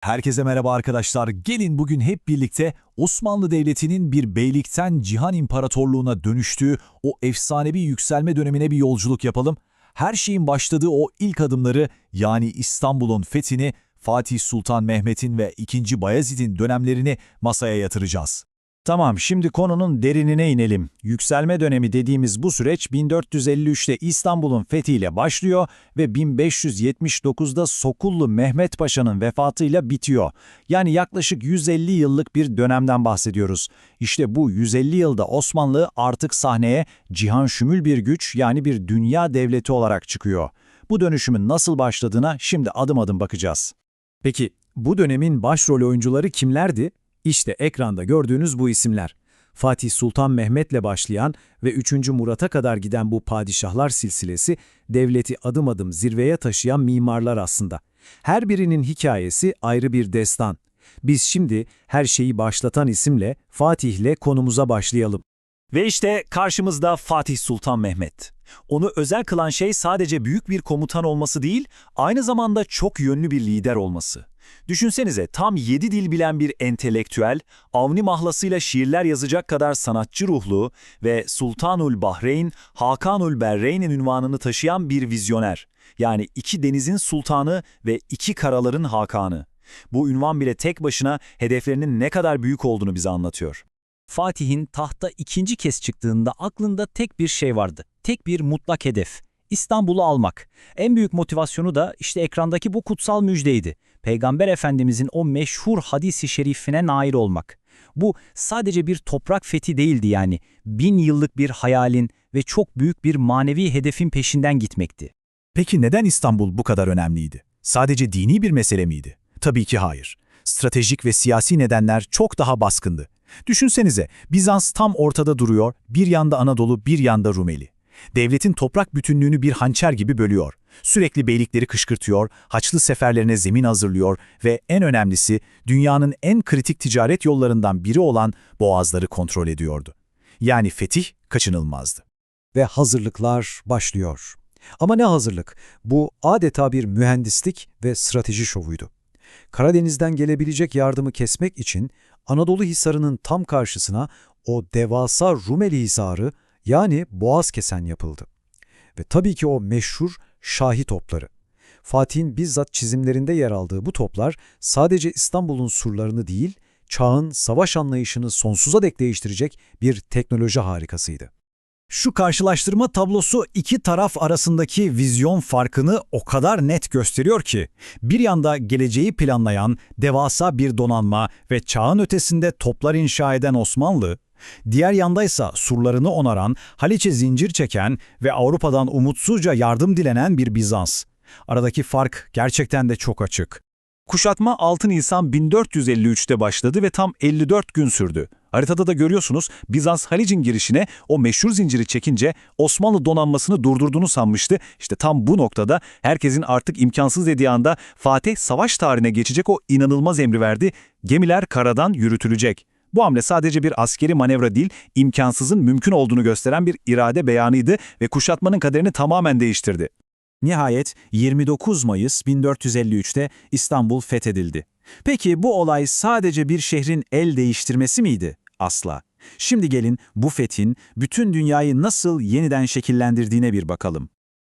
Herkese merhaba arkadaşlar. Gelin bugün hep birlikte Osmanlı Devleti'nin bir beylikten cihan imparatorluğuna dönüştüğü o efsanevi yükselme dönemine bir yolculuk yapalım. Her şeyin başladığı o ilk adımları yani İstanbul'un fethini, Fatih Sultan Mehmet'in ve 2. Bayezid'in dönemlerini masaya yatıracağız. Tamam, şimdi konunun derinine inelim. Yükselme dönemi dediğimiz bu süreç 1453'te İstanbul'un fethiyle başlıyor ve 1579'da Sokullu Mehmet Paşa'nın vefatıyla bitiyor. Yani yaklaşık 150 yıllık bir dönemden bahsediyoruz. İşte bu 150 yılda Osmanlı artık sahneye cihan şümül bir güç yani bir dünya devleti olarak çıkıyor. Bu dönüşümün nasıl başladığına şimdi adım adım bakacağız. Peki bu dönemin başrol oyuncuları kimlerdi? İşte ekranda gördüğünüz bu isimler. Fatih Sultan Mehmet'le başlayan ve 3. Murat'a kadar giden bu padişahlar silsilesi devleti adım adım zirveye taşıyan mimarlar aslında. Her birinin hikayesi ayrı bir destan. Biz şimdi her şeyi başlatan isimle Fatih'le konumuza başlayalım. Ve işte karşımızda Fatih Sultan Mehmet. Onu özel kılan şey sadece büyük bir komutan olması değil, aynı zamanda çok yönlü bir lider olması. Düşünsenize tam 7 dil bilen bir entelektüel, Avni mahlasıyla şiirler yazacak kadar sanatçı ruhlu ve Sultanul Bahreyn, Hakanul Berreyn'in ünvanını taşıyan bir vizyoner. Yani iki denizin sultanı ve iki karaların hakanı. Bu ünvan bile tek başına hedeflerinin ne kadar büyük olduğunu bize anlatıyor. Fatih'in tahta ikinci kez çıktığında aklında tek bir şey vardı. Tek bir mutlak hedef. İstanbul'u almak. En büyük motivasyonu da işte ekrandaki bu kutsal müjdeydi. Peygamber Efendimizin o meşhur hadisi şerifine nail olmak. Bu sadece bir toprak fethi değildi yani. Bin yıllık bir hayalin ve çok büyük bir manevi hedefin peşinden gitmekti. Peki neden İstanbul bu kadar önemliydi? Sadece dini bir mesele miydi? Tabii ki hayır. Stratejik ve siyasi nedenler çok daha baskındı. Düşünsenize, Bizans tam ortada duruyor, bir yanda Anadolu, bir yanda Rumeli. Devletin toprak bütünlüğünü bir hançer gibi bölüyor. Sürekli beylikleri kışkırtıyor, haçlı seferlerine zemin hazırlıyor ve en önemlisi dünyanın en kritik ticaret yollarından biri olan boğazları kontrol ediyordu. Yani fetih kaçınılmazdı. ve hazırlıklar başlıyor. Ama ne hazırlık? Bu adeta bir mühendislik ve strateji şovuydu. Karadeniz'den gelebilecek yardımı kesmek için Anadolu Hisarı'nın tam karşısına o devasa Rumeli Hisarı yani Boğaz kesen yapıldı. Ve tabii ki o meşhur Şahi topları. Fatih'in bizzat çizimlerinde yer aldığı bu toplar sadece İstanbul'un surlarını değil, çağın savaş anlayışını sonsuza dek değiştirecek bir teknoloji harikasıydı. Şu karşılaştırma tablosu iki taraf arasındaki vizyon farkını o kadar net gösteriyor ki, bir yanda geleceği planlayan devasa bir donanma ve çağın ötesinde toplar inşa eden Osmanlı, diğer yandaysa surlarını onaran, Haliç'e zincir çeken ve Avrupa'dan umutsuzca yardım dilenen bir Bizans. Aradaki fark gerçekten de çok açık. Kuşatma 6 Nisan 1453'te başladı ve tam 54 gün sürdü. Haritada da görüyorsunuz Bizans Halic'in girişine o meşhur zinciri çekince Osmanlı donanmasını durdurduğunu sanmıştı. İşte tam bu noktada herkesin artık imkansız dediği anda Fatih savaş tarihine geçecek o inanılmaz emri verdi. Gemiler karadan yürütülecek. Bu hamle sadece bir askeri manevra değil, imkansızın mümkün olduğunu gösteren bir irade beyanıydı ve kuşatmanın kaderini tamamen değiştirdi. Nihayet 29 Mayıs 1453'te İstanbul fethedildi. Peki bu olay sadece bir şehrin el değiştirmesi miydi? Asla. Şimdi gelin bu fethin bütün dünyayı nasıl yeniden şekillendirdiğine bir bakalım.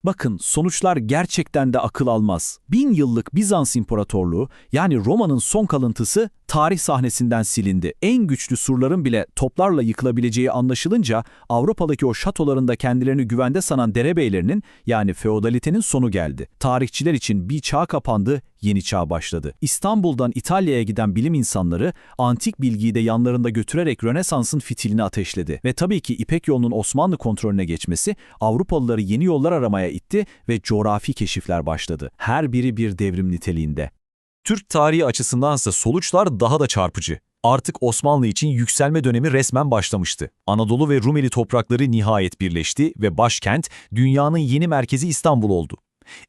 Bakın sonuçlar gerçekten de akıl almaz. Bin yıllık Bizans İmparatorluğu yani Roma'nın son kalıntısı tarih sahnesinden silindi. En güçlü surların bile toplarla yıkılabileceği anlaşılınca Avrupa'daki o şatolarında kendilerini güvende sanan derebeylerinin yani feodalitenin sonu geldi. Tarihçiler için bir çağ kapandı, yeni çağ başladı. İstanbul'dan İtalya'ya giden bilim insanları antik bilgiyi de yanlarında götürerek Rönesans'ın fitilini ateşledi. Ve tabii ki İpek yolunun Osmanlı kontrolüne geçmesi Avrupalıları yeni yollar aramaya itti ve coğrafi keşifler başladı. Her biri bir devrim niteliğinde. Türk tarihi açısındansa sonuçlar daha da çarpıcı. Artık Osmanlı için yükselme dönemi resmen başlamıştı. Anadolu ve Rumeli toprakları nihayet birleşti ve başkent dünyanın yeni merkezi İstanbul oldu.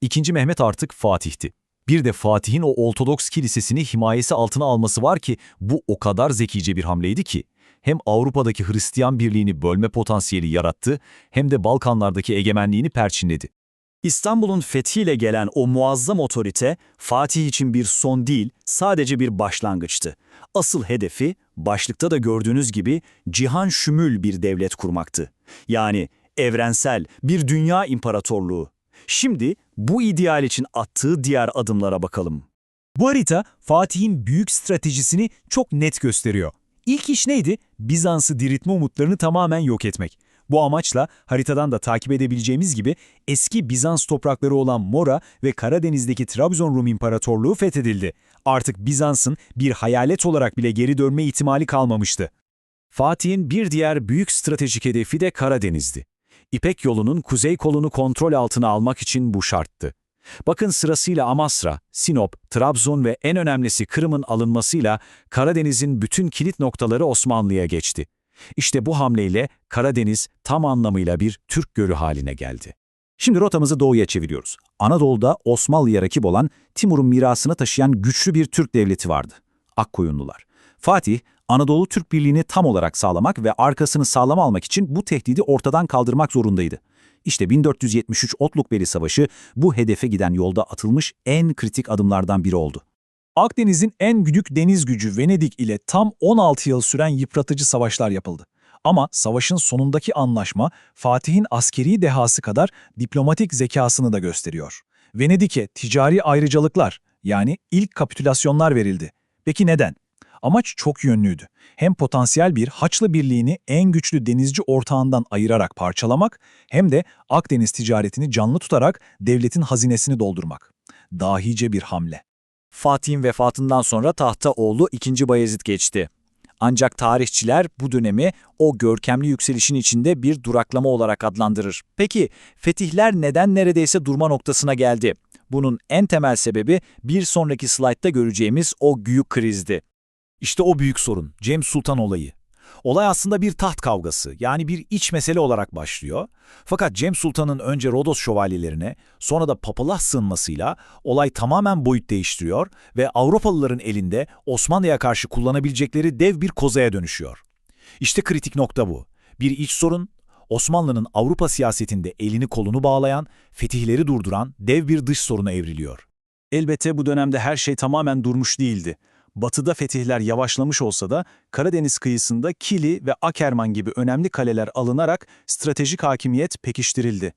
İkinci Mehmet artık Fatih'ti. Bir de Fatih'in o Ortodoks kilisesini himayesi altına alması var ki bu o kadar zekice bir hamleydi ki hem Avrupa'daki Hristiyan birliğini bölme potansiyeli yarattı hem de Balkanlardaki egemenliğini perçinledi. İstanbul'un fethiyle gelen o muazzam otorite Fatih için bir son değil, sadece bir başlangıçtı. Asıl hedefi başlıkta da gördüğünüz gibi cihan şümül bir devlet kurmaktı. Yani evrensel bir dünya imparatorluğu. Şimdi bu ideal için attığı diğer adımlara bakalım. Bu harita Fatih'in büyük stratejisini çok net gösteriyor. İlk iş neydi? Bizans'ı diriltme umutlarını tamamen yok etmek. Bu amaçla haritadan da takip edebileceğimiz gibi eski Bizans toprakları olan Mora ve Karadeniz'deki Trabzon Rum İmparatorluğu fethedildi. Artık Bizans'ın bir hayalet olarak bile geri dönme ihtimali kalmamıştı. Fatih'in bir diğer büyük stratejik hedefi de Karadeniz'di. İpek yolunun kuzey kolunu kontrol altına almak için bu şarttı. Bakın sırasıyla Amasra, Sinop, Trabzon ve en önemlisi Kırım'ın alınmasıyla Karadeniz'in bütün kilit noktaları Osmanlı'ya geçti. İşte bu hamleyle Karadeniz tam anlamıyla bir Türk gölü haline geldi. Şimdi rotamızı doğuya çeviriyoruz. Anadolu'da Osmanlı'ya rakip olan Timur'un mirasını taşıyan güçlü bir Türk devleti vardı. Akkoyunlular. Fatih, Anadolu Türk Birliği'ni tam olarak sağlamak ve arkasını sağlam almak için bu tehdidi ortadan kaldırmak zorundaydı. İşte 1473 Otlukbeli Savaşı bu hedefe giden yolda atılmış en kritik adımlardan biri oldu. Akdeniz'in en büyük deniz gücü Venedik ile tam 16 yıl süren yıpratıcı savaşlar yapıldı. Ama savaşın sonundaki anlaşma Fatih'in askeri dehası kadar diplomatik zekasını da gösteriyor. Venedik'e ticari ayrıcalıklar yani ilk kapitülasyonlar verildi. Peki neden? Amaç çok yönlüydü. Hem potansiyel bir Haçlı Birliği'ni en güçlü denizci ortağından ayırarak parçalamak hem de Akdeniz ticaretini canlı tutarak devletin hazinesini doldurmak. Dahice bir hamle. Fatih'in vefatından sonra tahta oğlu 2. Bayezid geçti. Ancak tarihçiler bu dönemi o görkemli yükselişin içinde bir duraklama olarak adlandırır. Peki fetihler neden neredeyse durma noktasına geldi? Bunun en temel sebebi bir sonraki slaytta göreceğimiz o büyük krizdi. İşte o büyük sorun, Cem Sultan olayı. Olay aslında bir taht kavgası, yani bir iç mesele olarak başlıyor. Fakat Cem Sultan'ın önce Rodos şövalyelerine, sonra da papalığa sığınmasıyla olay tamamen boyut değiştiriyor ve Avrupalıların elinde Osmanlı'ya karşı kullanabilecekleri dev bir kozaya dönüşüyor. İşte kritik nokta bu. Bir iç sorun, Osmanlı'nın Avrupa siyasetinde elini kolunu bağlayan, fetihleri durduran dev bir dış soruna evriliyor. Elbette bu dönemde her şey tamamen durmuş değildi. Batıda fetihler yavaşlamış olsa da Karadeniz kıyısında Kili ve Akerman gibi önemli kaleler alınarak stratejik hakimiyet pekiştirildi.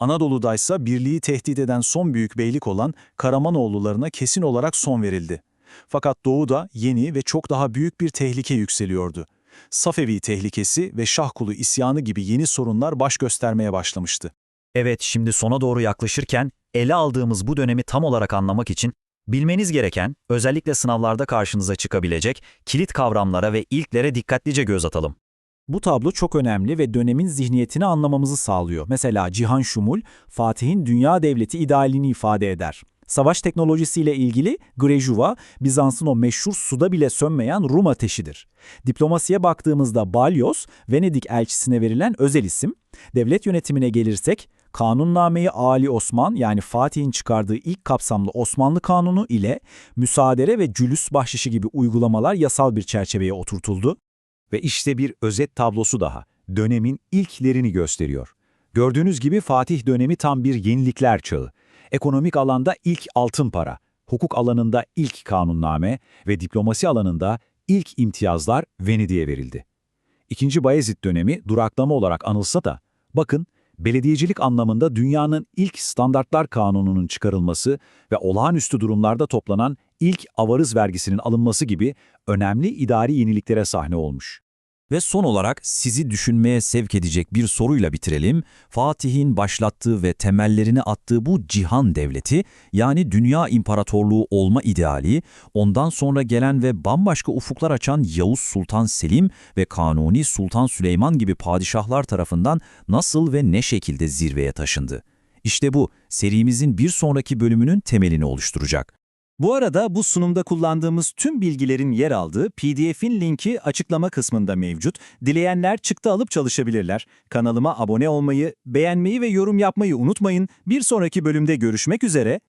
Anadolu'daysa birliği tehdit eden son büyük beylik olan Karamanoğullularına kesin olarak son verildi. Fakat doğuda yeni ve çok daha büyük bir tehlike yükseliyordu. Safevi tehlikesi ve Şahkulu isyanı gibi yeni sorunlar baş göstermeye başlamıştı. Evet, şimdi sona doğru yaklaşırken ele aldığımız bu dönemi tam olarak anlamak için bilmeniz gereken, özellikle sınavlarda karşınıza çıkabilecek kilit kavramlara ve ilklere dikkatlice göz atalım. Bu tablo çok önemli ve dönemin zihniyetini anlamamızı sağlıyor. Mesela Cihan Şumul, Fatih'in dünya devleti idealini ifade eder. Savaş teknolojisiyle ilgili Grejuva, Bizans'ın o meşhur suda bile sönmeyen Rum ateşidir. Diplomasiye baktığımızda Balyos, Venedik elçisine verilen özel isim. Devlet yönetimine gelirsek, Kanunnameyi Ali Osman yani Fatih'in çıkardığı ilk kapsamlı Osmanlı Kanunu ile müsaadere ve cülüs bahşişi gibi uygulamalar yasal bir çerçeveye oturtuldu. Ve işte bir özet tablosu daha. Dönemin ilklerini gösteriyor. Gördüğünüz gibi Fatih dönemi tam bir yenilikler çağı. Ekonomik alanda ilk altın para, hukuk alanında ilk kanunname ve diplomasi alanında ilk imtiyazlar Venedik'e verildi. İkinci Bayezid dönemi duraklama olarak anılsa da, bakın belediyecilik anlamında dünyanın ilk standartlar kanununun çıkarılması ve olağanüstü durumlarda toplanan ilk avarız vergisinin alınması gibi önemli idari yeniliklere sahne olmuş. Ve son olarak sizi düşünmeye sevk edecek bir soruyla bitirelim. Fatih'in başlattığı ve temellerini attığı bu cihan devleti, yani dünya imparatorluğu olma ideali, ondan sonra gelen ve bambaşka ufuklar açan Yavuz Sultan Selim ve Kanuni Sultan Süleyman gibi padişahlar tarafından nasıl ve ne şekilde zirveye taşındı? İşte bu, serimizin bir sonraki bölümünün temelini oluşturacak. Bu arada bu sunumda kullandığımız tüm bilgilerin yer aldığı PDF'in linki açıklama kısmında mevcut. Dileyenler çıktı alıp çalışabilirler. Kanalıma abone olmayı, beğenmeyi ve yorum yapmayı unutmayın. Bir sonraki bölümde görüşmek üzere,